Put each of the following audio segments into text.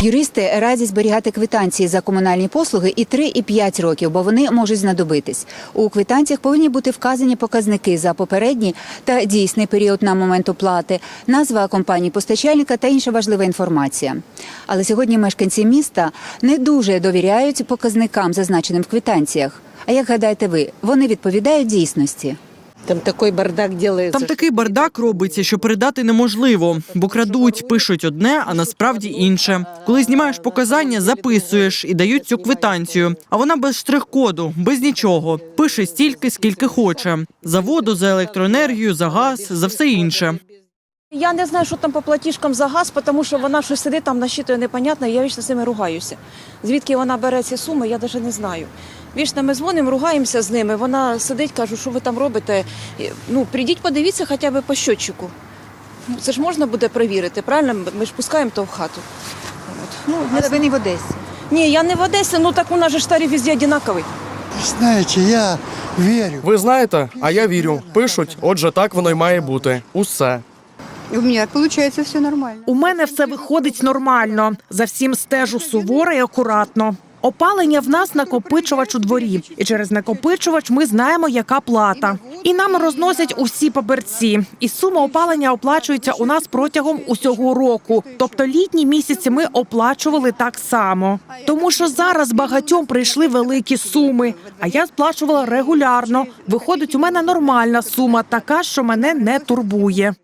Юристи радять зберігати квитанції за комунальні послуги і 3, і 5 років, бо вони можуть знадобитись. У квитанціях повинні бути вказані показники за попередній та дійсний період на момент оплати, назва компанії постачальника та інша важлива інформація. Але сьогодні мешканці міста не дуже довіряють показникам, зазначеним в квитанціях. А як гадаєте ви, вони відповідають дійсності? Там такий бардак ділиться. Там такий бардак робиться, що передати неможливо, бо крадуть, пишуть одне, а насправді інше. Коли знімаєш показання, записуєш і дають цю квитанцію. А вона без штрих-коду, без нічого. Пише стільки, скільки хоче. За воду, за електроенергію, за газ, за все інше. Я не знаю, що там по платіжкам за газ, тому що вона щось сидить там насчитує непонятно, і я вічно з ними ругаюся. Звідки вона бере ці суми, я навіть не знаю. Вічно ми дзвонимо, ругаємося з ними. Вона сидить, кажу, що ви там робите. Ну, прийдіть, подивіться хоча б по щотчику. Ну, Це ж можна буде перевірити, правильно? Ми ж пускаємо то в хату. От. Ну, Але ви не в Одесі. Ні, я не в Одесі, ну так у нас же ж тариф везде одинаковий. Знаете, я верю. Ви знаєте, а я вірю. Пишуть, отже, так воно й має бути. Усе. У меня получается все нормально. У мене все виходить нормально. За всім стежу суворо і акуратно. Опалення в нас накопичувач у дворі, і через накопичувач ми знаємо, яка плата. І нам розносять усі паперці. І сума опалення оплачується у нас протягом усього року. Тобто літні місяці ми оплачували так само. Тому що зараз багатьом прийшли великі суми. А я сплачувала регулярно. Виходить, у мене нормальна сума, така, що мене не турбує.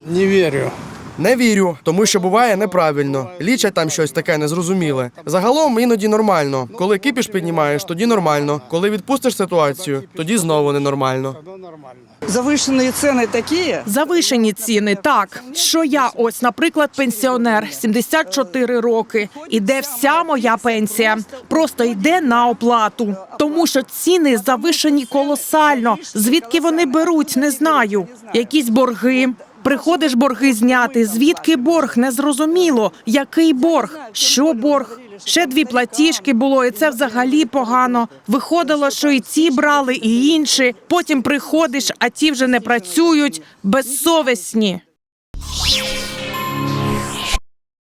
Не верю. Не вірю, тому що буває неправильно. Лічать там щось таке незрозуміле. Загалом іноді нормально. Коли кипіш піднімаєш, тоді нормально. Коли відпустиш ситуацію, тоді знову ненормально. Завышенные цены такие. Завишені ціни, так що я ось, наприклад, пенсіонер, 74 роки. Іде вся моя пенсія, просто йде на оплату, тому що ціни завишені колосально. Звідки вони беруть, не знаю. Якісь борги. Приходиш борги зняти. Звідки борг? Незрозуміло. Який борг? Що борг? Ще дві платіжки було, і це взагалі погано. Виходило, що і ці брали, і інші. Потім приходиш, а ті вже не працюють безсовісні.